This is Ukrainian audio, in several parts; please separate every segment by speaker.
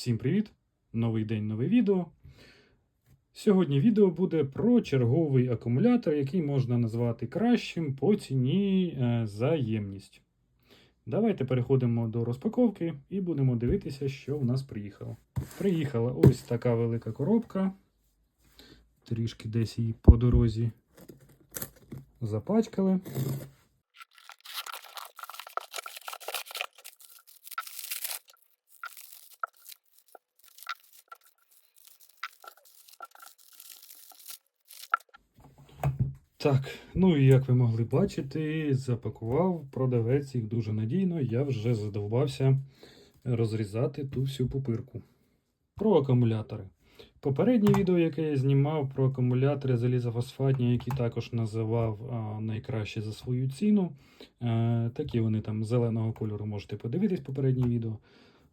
Speaker 1: Всім привіт! Новий день, нове відео. Сьогодні відео буде про черговий акумулятор, який можна назвати кращим по ціні е, за ємність. Давайте переходимо до розпаковки і будемо дивитися, що в нас приїхало. Приїхала ось така велика коробка. Трішки десь її по дорозі запачкали. Так, ну і як ви могли бачити, запакував продавець їх дуже надійно. Я вже задовбався розрізати ту всю пупирку. Про акумулятори. Попереднє відео, яке я знімав про акумулятори залізофосфатні, які також називав найкраще за свою ціну. А, такі вони там зеленого кольору можете подивитись попереднє відео.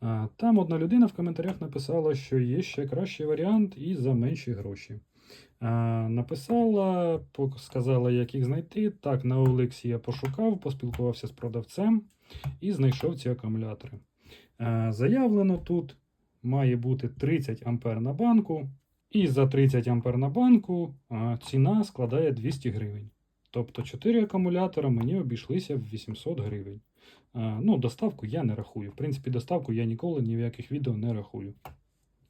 Speaker 1: А, там одна людина в коментарях написала, що є ще кращий варіант і за менші гроші. А, Написала, сказала, як їх знайти. Так, на Олексі я пошукав, поспілкувався з продавцем і знайшов ці акумулятори. Заявлено тут має бути 30 ампер на банку, і за 30 ампер на банку ціна складає 200 гривень. Тобто 4 акумулятора мені обійшлися в 800 гривень. Ну, доставку я не рахую. В принципі, доставку я ніколи ні в яких відео не рахую.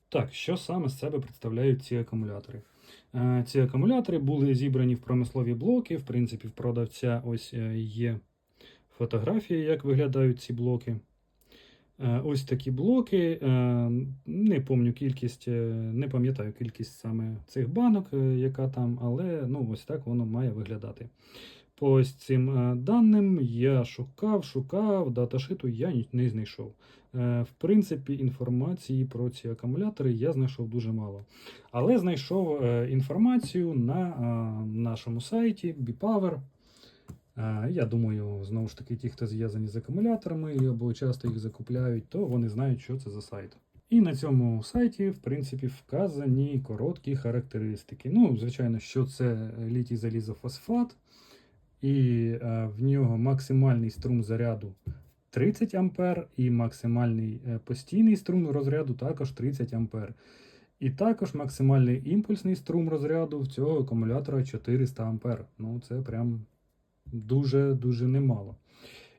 Speaker 1: Так, що саме з себе представляють ці акумулятори? Е, Ці акумулятори були зібрані в промислові блоки. В принципі, в продавця ось е, є фотографії, як виглядають ці блоки. Е, Ось такі блоки. Не пам'ятаю кількість, не пам'ятаю кількість саме цих банок, яка там, але ну, ось так воно має виглядати. По ось цим е, даним я шукав, шукав, даташиту я не знайшов. Е, В принципі, інформації про ці акумулятори я знайшов дуже мало. Але знайшов е, інформацію на нашому сайті BePower. Е, Я думаю, знову ж таки, ті, хто зв'язані з акумуляторами або часто їх закупляють, то вони знають, що це за сайт. І на цьому сайті, в принципі, вказані короткі характеристики. Ну, звичайно, що це літій залізофосфат, і е, в нього максимальний струм заряду 30 А, і максимальний е, постійний струм розряду також 30 А. І також максимальний імпульсний струм розряду в цього акумулятора 400 А. Ну, це прям дуже-дуже немало.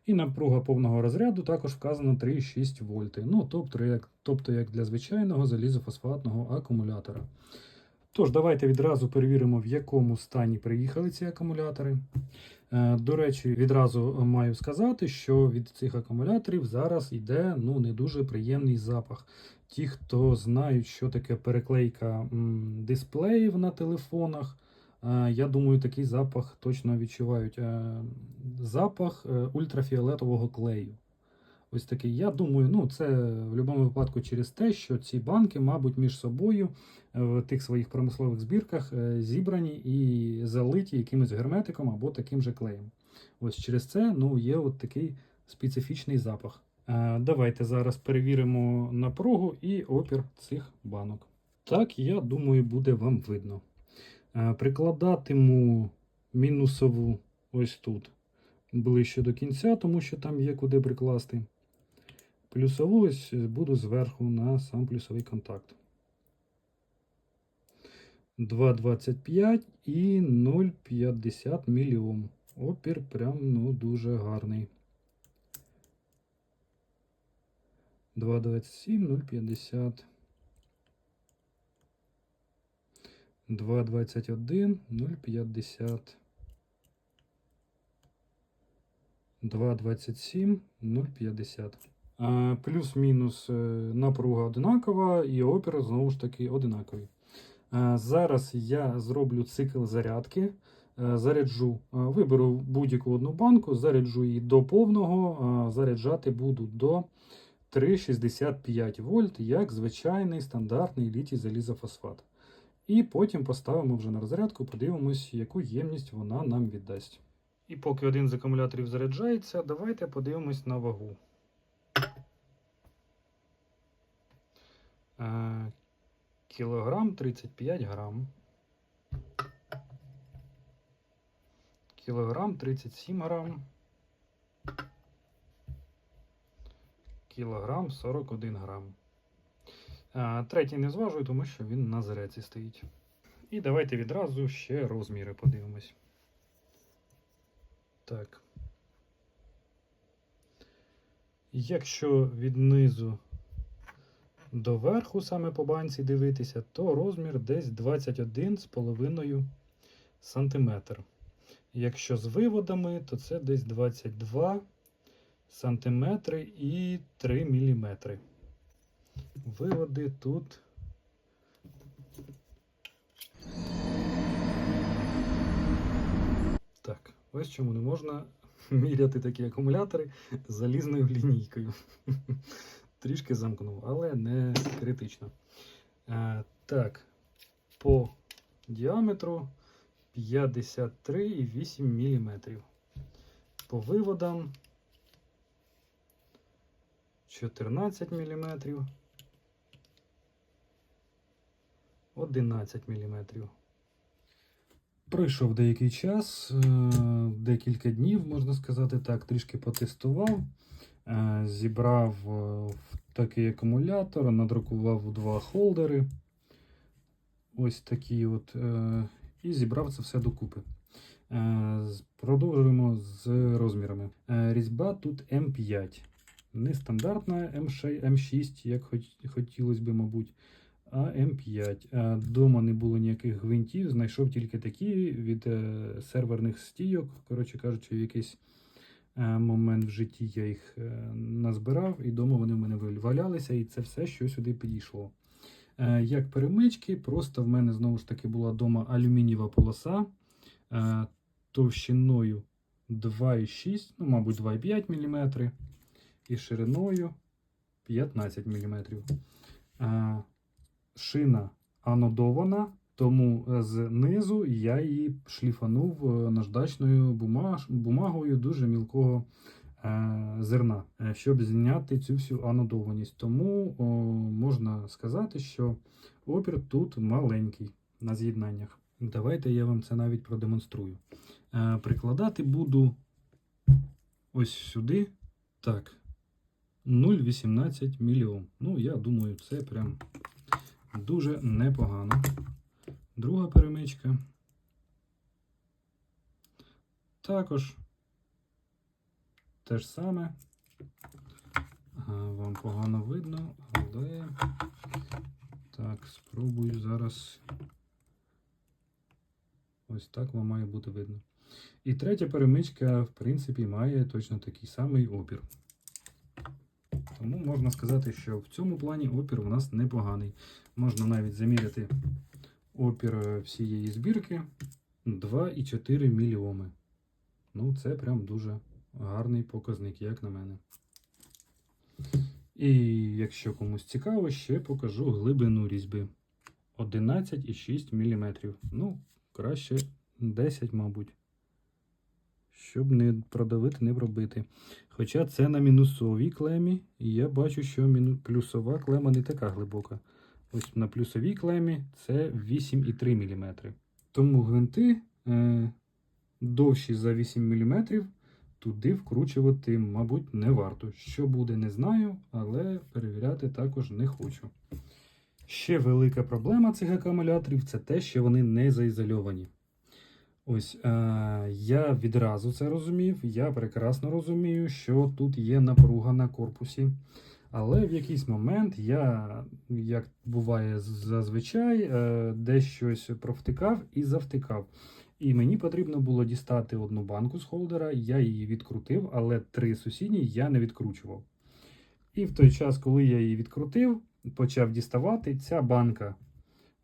Speaker 1: І напруга повного розряду також вказано 3,6 вольти. Ну, тобто як, тобто як для звичайного залізофосфатного акумулятора. Тож, давайте відразу перевіримо, в якому стані приїхали ці акумулятори. Е, До речі, відразу маю сказати, що від цих акумуляторів зараз йде ну, не дуже приємний запах. Ті, хто знають, що таке переклейка дисплеїв на телефонах, е, я думаю, такий запах точно відчувають. Е, Запах ультрафіолетового клею. Ось такий. Я думаю, ну це в будь-якому випадку через те, що ці банки, мабуть, між собою е, в тих своїх промислових збірках е, зібрані і залиті якимось герметиком або таким же клеєм. Ось через це ну, є от такий специфічний запах. Е, Давайте зараз перевіримо напругу і опір цих банок. Так, я думаю, буде вам видно. Прикладатиму мінусову ось тут ближче до кінця, тому що там є куди прикласти. Плюсову ось буду зверху на сам плюсовий контакт. 2,25 і 0,50 мільйом. Опір прям ну, дуже гарний. 2,27, 0,50. 2,21, 0,50. 2,27, 0,50. Е, Плюс-мінус е, напруга одинакова і опір знову ж таки одинаковий. Е, Зараз я зроблю цикл зарядки. Заряджу, виберу будь-яку одну банку, заряджу її до повного, заряджати буду до 3,65 вольт, як звичайний стандартний літій залізофосфат. І потім поставимо вже на розрядку, подивимось, яку ємність вона нам віддасть. І поки один з акумуляторів заряджається, давайте подивимось на вагу. Кілограм 35 грам. Кілограм 37 грам. Кілограм 41 грам. Третій не зважую, тому що він на зреці стоїть. І давайте відразу ще розміри подивимось. Так. Якщо від низу до верху саме по банці дивитися, то розмір десь 21,5 см. Якщо з виводами, то це десь 22 см і 3 мм. Виводи тут. Так, ось чому не можна міряти такі акумулятори залізною лінійкою. Трішки замкнув, але не критично. Е, так, по діаметру 53,8 мм. По виводам 14 мм. 11 мм. Пройшов деякий час, е, декілька днів, можна сказати так, трішки потестував. Е, Зібрав е, такий акумулятор, надрукував два холдери. Ось такі от. е, І зібрав це все докупи. Продовжуємо з розмірами. Різьба тут М5. Не стандартна М6, М6, як хотілося би, мабуть, а М5. Е, Дома не було ніяких гвинтів, знайшов тільки такі від серверних стійок. Коротше кажучи, якийсь момент в житті я їх е, назбирав, і дома вони в мене валялися, і це все, що сюди підійшло. Е, Як перемички, просто в мене знову ж таки була вдома алюмінієва полоса е, товщиною 2,6, ну, мабуть, 2,5 мм і шириною 15 мм. Е, Шина анодована, тому е, знизу я її шліфанув е, наждачною бумаж, бумагою дуже мілкого е, зерна, е, щоб зняти цю всю анодованість. Тому о, можна сказати, що опір тут маленький на з'єднаннях. Давайте я вам це навіть продемонструю. Е, Прикладати буду ось сюди. Так. 0,18 мільйон. Ну, я думаю, це прям дуже непогано. Друга перемичка. Також те ж саме. Вам погано видно, але так, спробую зараз. Ось так вам має бути видно. І третя перемичка, в принципі, має точно такий самий опір. Тому можна сказати, що в цьому плані опір у нас непоганий. Можна навіть заміряти опір всієї збірки 2,4 мільйоми. Ну, це прям дуже гарний показник, як на мене. І якщо комусь цікаво, ще покажу глибину різьби 11,6 мм. Ну, краще 10, мабуть. Щоб не продавити, не пробити. Хоча це на мінусовій клемі, і я бачу, що плюсова клема не така глибока. Ось на плюсовій клемі це 8,3 мм. Тому гвинти е, довші за 8 мм туди вкручувати, мабуть, не варто. Що буде, не знаю, але перевіряти також не хочу. Ще велика проблема цих акумуляторів це те, що вони не заізольовані. Ось е, я відразу це розумів. Я прекрасно розумію, що тут є напруга на корпусі. Але в якийсь момент я, як буває зазвичай, е, десь щось провтикав і завтикав. І мені потрібно було дістати одну банку з холдера, я її відкрутив, але три сусідні я не відкручував. І в той час, коли я її відкрутив, почав діставати, ця банка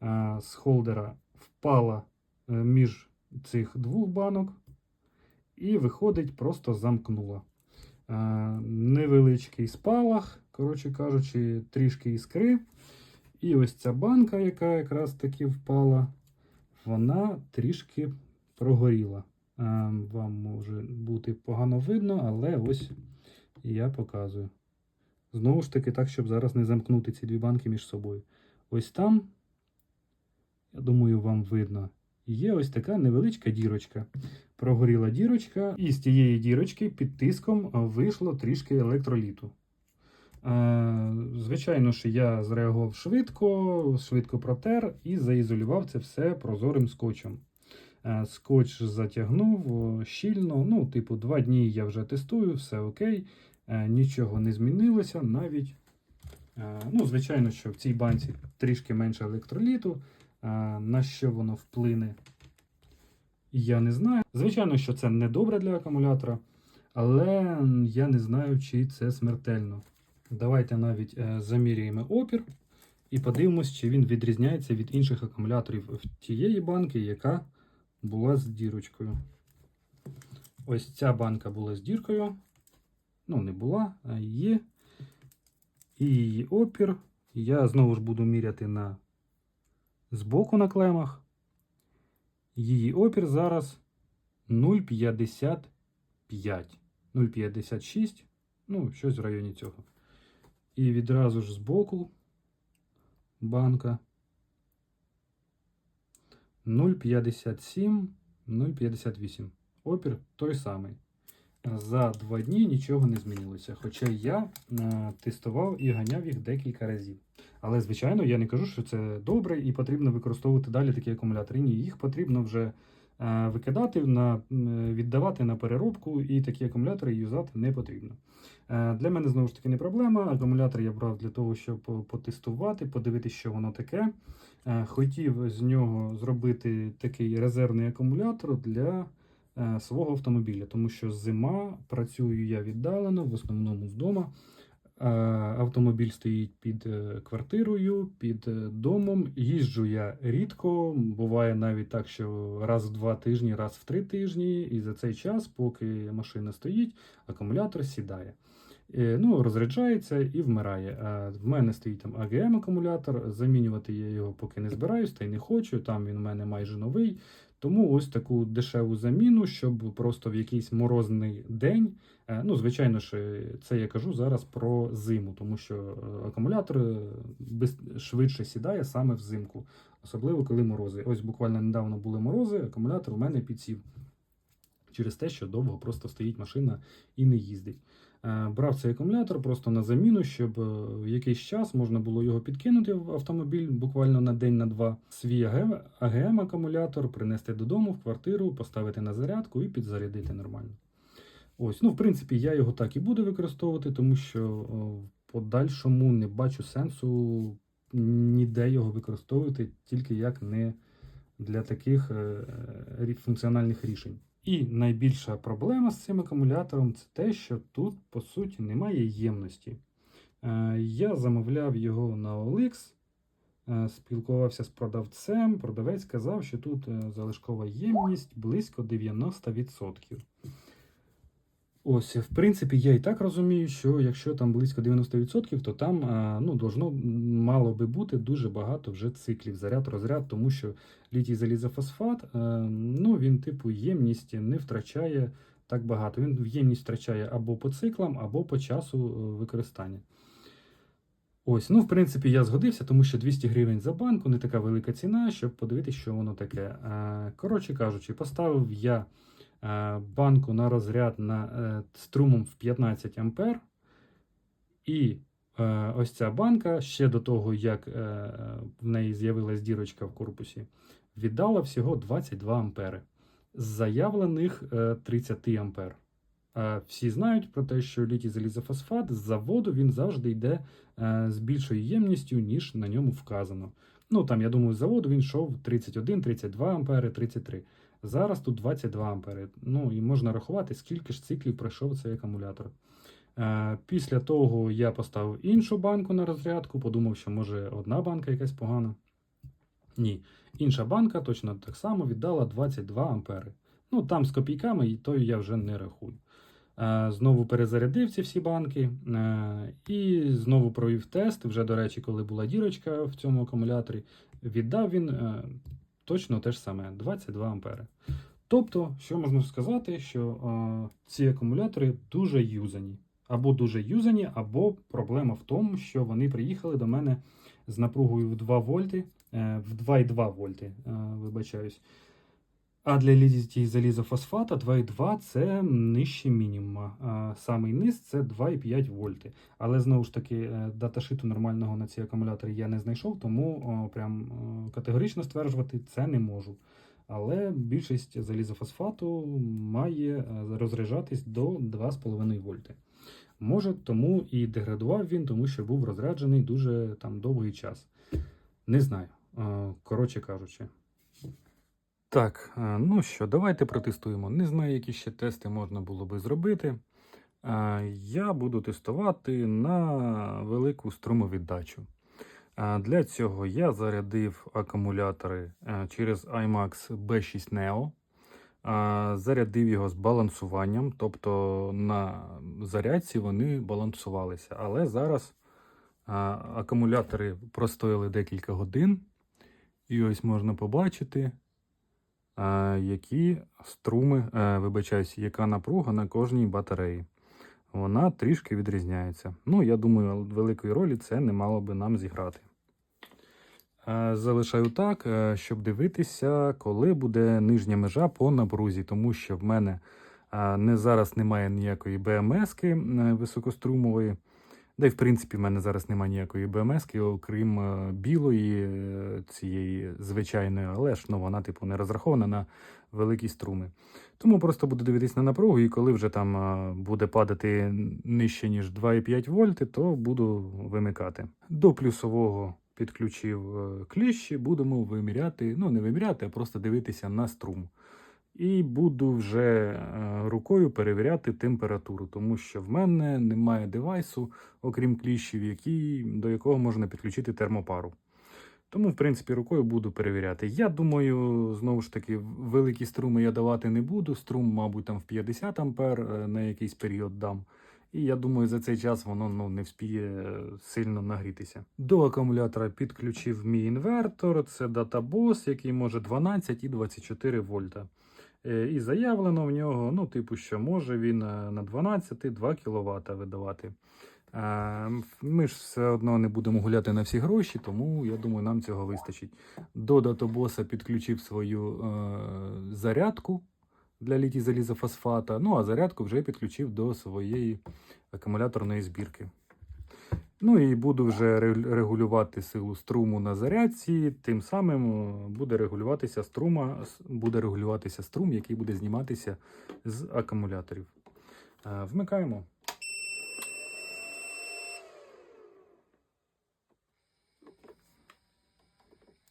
Speaker 1: е, з холдера впала е, між цих двох банок, і виходить, просто замкнула. Невеличкий спалах, коротше кажучи, трішки іскри. І ось ця банка, яка якраз таки впала, вона трішки прогоріла. Е, Вам може бути погано видно, але ось я показую. Знову ж таки, так, щоб зараз не замкнути ці дві банки між собою. Ось там, я думаю, вам видно, є ось така невеличка дірочка. Прогоріла дірочка, і з тієї дірочки під тиском вийшло трішки електроліту. Е, Звичайно ж, я зреагував швидко, швидко протер і заізолював це все прозорим скотчем. Е, Скотч затягнув щільно. Ну, типу, два дні я вже тестую, все окей, Е, нічого не змінилося навіть. Ну, звичайно, що в цій банці трішки менше електроліту. На що воно вплине, я не знаю. Звичайно, що це не добре для акумулятора, але я не знаю, чи це смертельно. Давайте навіть е, заміряємо опір і подивимось, чи він відрізняється від інших акумуляторів в тієї банки, яка була з дірочкою. Ось ця банка була з діркою. Ну, не була, а є. І її опір. Я знову ж буду міряти на збоку на клемах. Її опір зараз 0,55. 0,56. Ну, щось в районі цього. І відразу ж збоку банка 0,57, 0,58. Опір той самий. За два дні нічого не змінилося. Хоча я е, тестував і ганяв їх декілька разів. Але, звичайно, я не кажу, що це добре і потрібно використовувати далі такі акумулятори. Ні, їх потрібно вже викидати, на, віддавати на переробку, і такі акумулятори юзати не потрібно. Е, Для мене знову ж таки не проблема. Акумулятор я брав для того, щоб потестувати, подивитися, що воно таке. Е, Хотів з нього зробити такий резервний акумулятор для е, свого автомобіля, тому що зима, працюю я віддалено, в основному з дома. Е, Автомобіль стоїть під е, квартирою, під е, домом. Їжджу я рідко. Буває навіть так, що раз в два тижні, раз в три тижні. І за цей час, поки машина стоїть, акумулятор сідає. Е, Ну, розряджається і вмирає. В мене стоїть там АГМ акумулятор. Замінювати я його поки не збираюсь, та й не хочу. Там він у мене майже новий. Тому ось таку дешеву заміну, щоб просто в якийсь морозний день. е, Ну, звичайно ж, це я кажу зараз про зиму, тому що е, акумулятор е, швидше сідає саме взимку, особливо коли морози. Ось буквально недавно були морози, акумулятор у мене підсів через те, що довго просто стоїть машина і не їздить. Е, Брав цей акумулятор просто на заміну, щоб е, в якийсь час можна було його підкинути в автомобіль буквально на день на два. Свій АГМ акумулятор принести додому в квартиру, поставити на зарядку і підзарядити нормально. Ось, ну, в принципі, я його так і буду використовувати, тому що о, в подальшому не бачу сенсу ніде його використовувати, тільки як не для таких е, функціональних рішень. І найбільша проблема з цим акумулятором це те, що тут, по суті, немає ємності. Е, Я замовляв його на OLX, е, спілкувався з продавцем. Продавець казав, що тут е, залишкова ємність близько 90%. Ось, в принципі, я і так розумію, що якщо там близько 90%, то там ну, должно мало би бути дуже багато вже циклів заряд-розряд, тому що літій залізофосфат, е, ну, він типу ємність не втрачає так багато. Він ємність втрачає або по циклам, або по часу е, використання. Ось, ну, в принципі, я згодився, тому що 200 гривень за банку не така велика ціна, щоб подивитися, що воно таке. Е, Коротше кажучи, поставив я банку на розряд на е, струмом в 15 ампер. І е, ось ця банка ще до того, як е, в неї з'явилась дірочка в корпусі, віддала всього 22 ампери з заявлених е, 30 ампер. Е, Всі знають про те, що літій залізофосфат з заводу він завжди йде е, з більшою ємністю, ніж на ньому вказано. Ну там, я думаю, з заводу він йшов 31, 32 ампери, 33. Зараз тут 22 ампери. Ну і можна рахувати, скільки ж циклів пройшов цей акумулятор. Е, Після того я поставив іншу банку на розрядку, подумав, що може одна банка якась погана. Ні, інша банка точно так само віддала 22 ампери. Ну там з копійками, і то я вже не рахую. Е, Знову перезарядив ці всі банки е, і знову провів тест. Вже, до речі, коли була дірочка в цьому акумуляторі, віддав він е, точно те ж саме 22 ампери. Тобто, що можна сказати, що ці акумулятори дуже юзані. Або дуже юзані, або проблема в тому, що вони приїхали до мене з напругою в 2 вольти, в 2,2 вольти, вибачаюсь. А для літій залізофосфата 2,2 це нижче мінімума. Самий низ це 2,5 вольти. Але знову ж таки, е, даташиту нормального на ці акумулятори я не знайшов, тому прям категорично стверджувати це не можу. Але більшість залізофосфату має е, розряджатись до 2,5 вольти. Може, тому і деградував він, тому що був розряджений дуже там довгий час. Не знаю, е, коротше кажучи. Так, е, ну що, давайте протестуємо. Не знаю, які ще тести можна було би зробити. Е, Я буду тестувати на велику струмовіддачу. Е, Для цього я зарядив акумулятори через iMax B6 Neo. Зарядив його з балансуванням, тобто на зарядці вони балансувалися. Але зараз акумулятори простояли декілька годин, і ось можна побачити, які струми, е, вибачаюсь, яка напруга на кожній батареї. Вона трішки відрізняється. Ну, я думаю, великої ролі це не мало би нам зіграти. Е, Залишаю так, е, щоб дивитися, коли буде нижня межа по напрузі, тому що в мене не зараз немає ніякої БМС-ки високострумової. Да й в принципі в мене зараз немає ніякої БМС-ки, окрім е, білої е, цієї звичайної, але ж ну, вона типу не розрахована на великі струми. Тому просто буду дивитись на напругу, і коли вже там е, буде падати нижче, ніж 2,5 вольти, то буду вимикати. До плюсового підключив кліщі, будемо виміряти, ну не виміряти, а просто дивитися на струм. І буду вже е, рукою перевіряти температуру, тому що в мене немає девайсу, окрім кліщів, який, до якого можна підключити термопару. Тому, в принципі, рукою буду перевіряти. Я думаю, знову ж таки, великі струми я давати не буду. Струм, мабуть, там в 50 ампер е, на якийсь період дам. І я думаю, за цей час воно ну, не вспіє е, сильно нагрітися. До акумулятора підключив мій інвертор, це DataBoss, який може 12 і 24 вольта. Е, І заявлено в нього, ну, типу, що може він е, на 12 2 кВт видавати. Ми ж все одно не будемо гуляти на всі гроші, тому я думаю, нам цього вистачить. До databоса підключив свою е, зарядку для літій залізофосфата. Ну а зарядку вже підключив до своєї акумуляторної збірки. Ну і буду вже регулювати силу струму на зарядці. Тим самим е, буде регулюватися струма, буде регулюватися струм, який буде зніматися з акумуляторів. Е, Вмикаємо.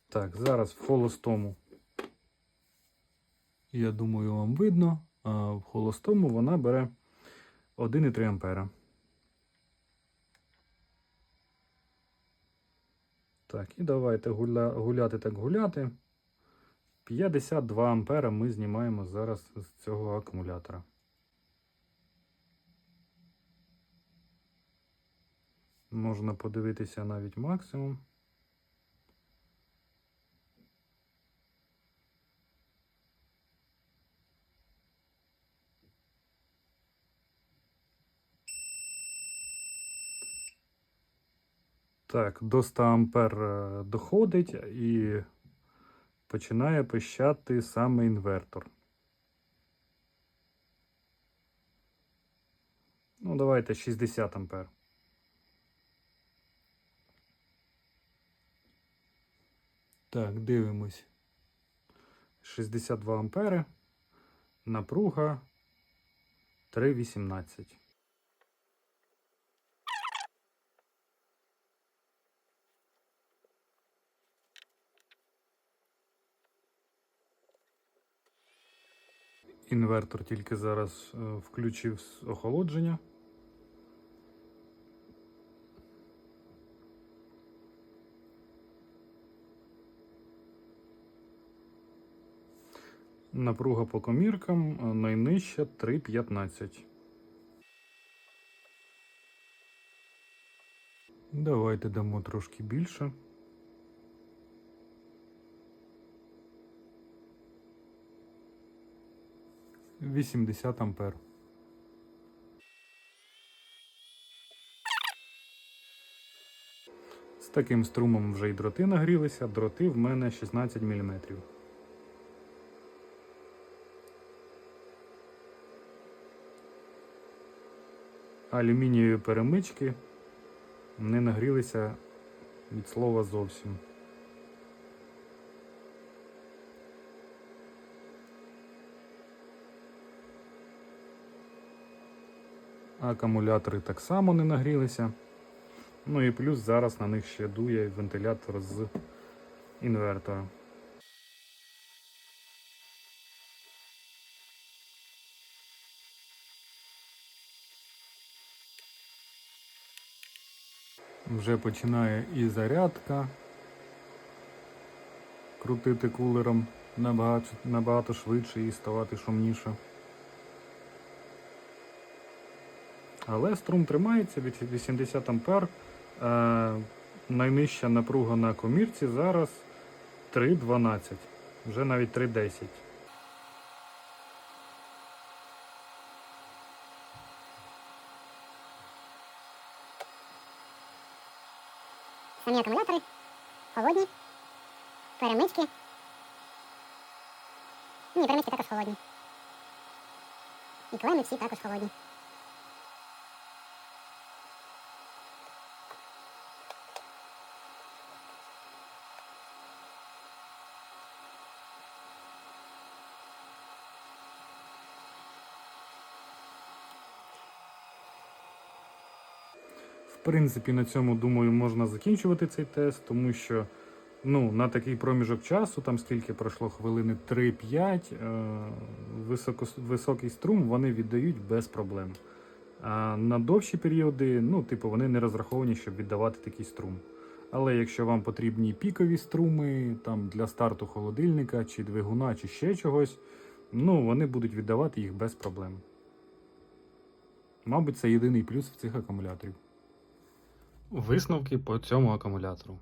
Speaker 1: Так, зараз в холостому. Я думаю, вам видно. В холостому вона бере 1,3 ампера. Так, і давайте гуля... гуляти так гуляти. 52 ампера ми знімаємо зараз з цього акумулятора. Можна подивитися навіть максимум. Так, до 100 ампер е, доходить і починає пищати саме інвертор. Ну, давайте 60 ампер. Так, дивимось. 62 ампери. Напруга 3,18. Інвертор тільки зараз е, включив охолодження. Напруга по коміркам е, найнижча 3,15. Давайте дамо трошки більше. 80 ампер. З таким струмом вже й дроти нагрілися, дроти в мене 16 мм. Алюмінієві перемички не нагрілися від слова зовсім. Акумулятори так само не нагрілися. Ну і плюс зараз на них ще дує вентилятор з інвертора. Вже починає і зарядка крутити кулером набагато, набагато швидше і ставати шумніше. Але струм тримається від 80 ампер. Е, найнижча напруга на комірці зараз 3,12. Вже навіть 3,10.
Speaker 2: Самі акумулятори холодні. Перемички. Ні, перемички також холодні. І клеми всі також холодні.
Speaker 1: Принципі, на цьому, думаю, можна закінчувати цей тест, тому що ну, на такий проміжок часу, там скільки пройшло хвилини 3-5, е, високо, високий струм вони віддають без проблем. А на довші періоди, ну, типу, вони не розраховані, щоб віддавати такий струм. Але якщо вам потрібні пікові струми там, для старту холодильника, чи двигуна, чи ще чогось, ну, вони будуть віддавати їх без проблем. Мабуть, це єдиний плюс в цих акумуляторів. Висновки по цьому акумулятору.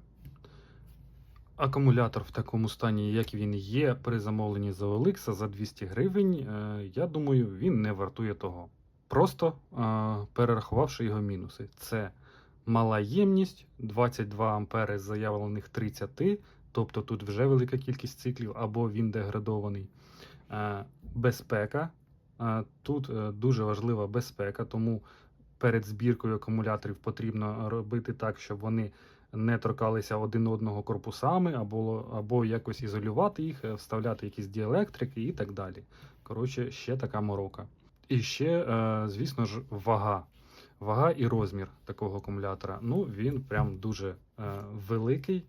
Speaker 1: Акумулятор в такому стані, як він є при замовленні з OLX за 200 гривень, е, я думаю, він не вартує того. Просто е, перерахувавши його мінуси. Це мала ємність 22 ампери з заявлених 30, тобто тут вже велика кількість циклів, або він деградований. Е, Безпека. Тут дуже важлива безпека, тому перед збіркою акумуляторів потрібно робити так, щоб вони не торкалися один одного корпусами, або, або якось ізолювати їх, е, вставляти якісь діелектрики і так далі. Коротше, ще така морока. І ще, е, звісно ж, вага. Вага і розмір такого акумулятора. Ну, він прям дуже е, великий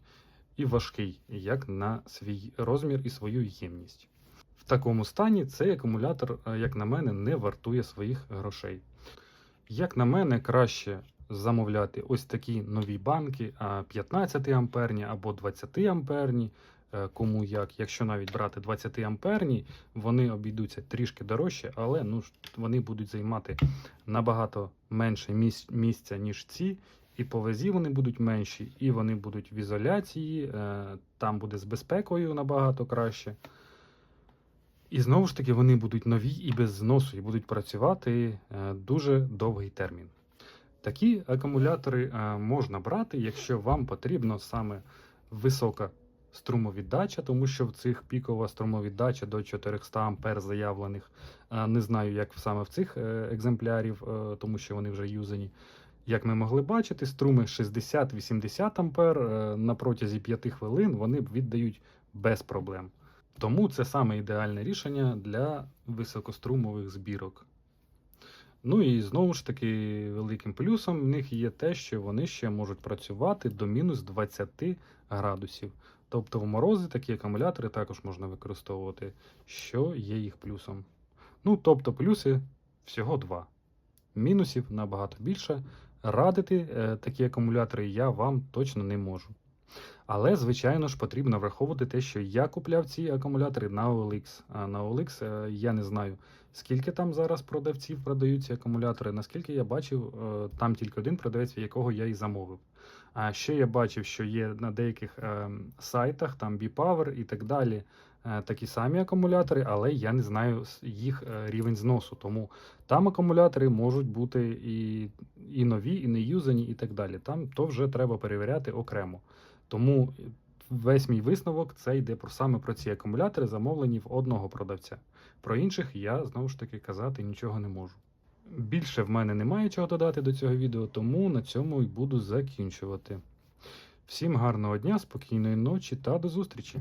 Speaker 1: і важкий, як на свій розмір і свою ємність. В такому стані цей акумулятор, як на мене, не вартує своїх грошей. Як на мене, краще замовляти ось такі нові банки, 15 амперні або 20 амперні. е, Кому як, якщо навіть брати 20 амперні, вони обійдуться трішки дорожче, але ну, вони будуть займати набагато менше місць, місця, ніж ці. І по вазі вони будуть менші, і вони будуть в ізоляції, е, там буде з безпекою набагато краще. І знову ж таки, вони будуть нові і без зносу, і будуть працювати е, дуже довгий термін. Такі акумулятори е, можна брати, якщо вам потрібно саме висока струмовіддача, тому що в цих пікова струмовіддача до 400 ампер заявлених. Е, Не знаю, як саме в цих екземплярів, тому що вони вже юзані. Як ми могли бачити, струми 60-80 ампер е, на протязі 5 хвилин вони віддають без проблем. Тому це саме ідеальне рішення для високострумових збірок. Ну і знову ж таки, великим плюсом в них є те, що вони ще можуть працювати до мінус 20 градусів. Тобто в морози такі акумулятори також можна використовувати, що є їх плюсом. Ну, тобто, плюси всього два. Мінусів набагато більше. Радити е, такі акумулятори я вам точно не можу. Але, звичайно ж, потрібно враховувати те, що я купляв ці акумулятори на OLX. А на OLX е, я не знаю, скільки там зараз продавців продають ці акумулятори. Наскільки я бачив, е, там тільки один продавець, якого я і замовив. А ще я бачив, що є на деяких е, сайтах, там B-Power і так далі, такі самі акумулятори, але я не знаю їх рівень зносу. Тому там акумулятори можуть бути і, і нові, і не юзані, і так далі. Там то вже треба перевіряти окремо. Тому весь мій висновок це йде про саме про ці акумулятори, замовлені в одного продавця. Про інших я знову ж таки казати нічого не можу. Більше в мене немає чого додати до цього відео, тому на цьому і буду закінчувати. Всім гарного дня, спокійної ночі та до зустрічі!